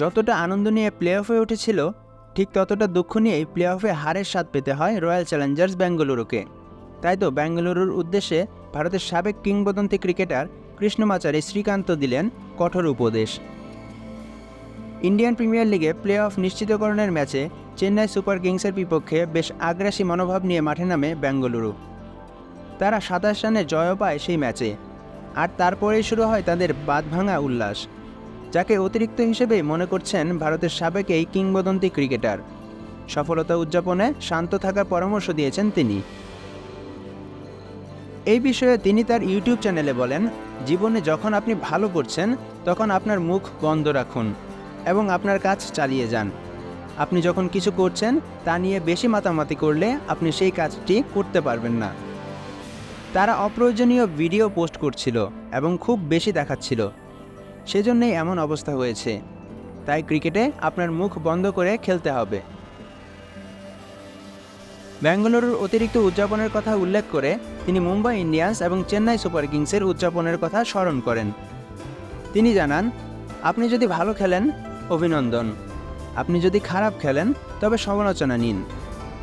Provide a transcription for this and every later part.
যতটা আনন্দ নিয়ে প্লে অফে উঠেছিল, ঠিক ততটা দুঃখ নিয়েই প্লে অফে হারের স্বাদ পেতে হয় রয়্যাল চ্যালেঞ্জার্স বেঙ্গালুরুকে তাই তো বেঙ্গালুরুর উদ্দেশ্যে ভারতের সাবেক কিংবদন্তি ক্রিকেটার কৃষ্ণমাচারী শ্রীকান্ত দিলেন কঠোর উপদেশ। ইন্ডিয়ান প্রিমিয়ার লিগে প্লে অফ নিশ্চিতকরণের ম্যাচে চেন্নাই সুপার কিংসের বিপক্ষে বেশ আগ্রাসী মনোভাব নিয়ে মাঠে নামে বেঙ্গালুরু তারা সাতাশ রানে জয়ও পায় সেই ম্যাচে। আর তারপরেই শুরু হয় তাদের বাঁধভাঙা উল্লাস। যাকে অতিরিক্ত হিসেবে মনে করছেন ভারতের সাবেক এই কিংবদন্তি ক্রিকেটার। সফলতা উদযাপনে শান্ত থাকার পরামর্শ দিয়েছেন তিনি। এই বিষয়ে তিনি তার ইউটিউব চ্যানেলে বলেন, জীবনে যখন আপনি ভালো করছেন, তখন আপনার মুখ বন্ধ রাখুন এবং আপনার কাজ চালিয়ে যান। আপনি যখন কিছু করছেন, তা নিয়ে বেশি মাতামাতি করলে আপনি সেই কাজটি করতে পারবেন না। তারা অপ্রয়োজনীয় ভিডিও পোস্ট করছিল এবং খুব বেশি দেখাচ্ছিল। সেজন্যই এমন অবস্থা হয়েছে। তাই ক্রিকেটে আপনার মুখ বন্ধ করে খেলতে হবে। বেঙ্গালুরুর অতিরিক্ত উদযাপনের কথা উল্লেখ করে তিনি মুম্বাই ইন্ডিয়ান্স এবং চেন্নাই সুপার কিংসের উদযাপনের কথা স্মরণ করেন। তিনি জানান, আপনি যদি ভালো খেলেন, অভিনন্দন। আপনি যদি খারাপ খেলেন, তবে সমালোচনা নিন।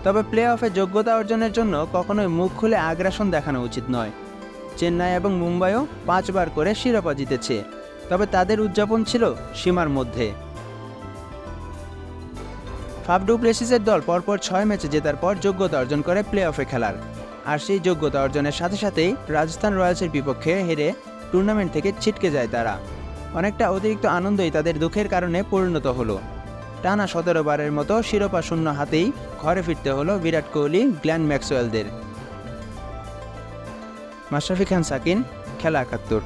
তবে প্লে অফে যোগ্যতা অর্জনের জন্য কখনোই মুখ খুলে আগ্রাসন দেখানো উচিত নয়। চেন্নাই এবং মুম্বাইও পাঁচবার করে শিরোপা জিতেছে। তবে তাদের উদযাপন ছিল সীমার মধ্যে। ফাফডু প্লেসিসের দল পরপর ছয় ম্যাচে জেতার পর যোগ্যতা অর্জন করে প্লে অফে খেলার। আর সেই যোগ্যতা অর্জনের সাথে সাথেই রাজস্থান রয়্যালসের বিপক্ষে হেরে টুর্নামেন্ট থেকে ছিটকে যায় তারা। অনেকটা অতিরিক্ত আনন্দই তাদের দুঃখের কারণে পরিণত হলো। টানা সতেরো বারের মতো শিরোপা শূন্য হাতেই ঘরে ফিরতে হলো বিরাট কোহলি, গ্ল্যান ম্যাক্সওয়েলদের। মাশরাফি খান, সাকিন, খেলা একাত্তর।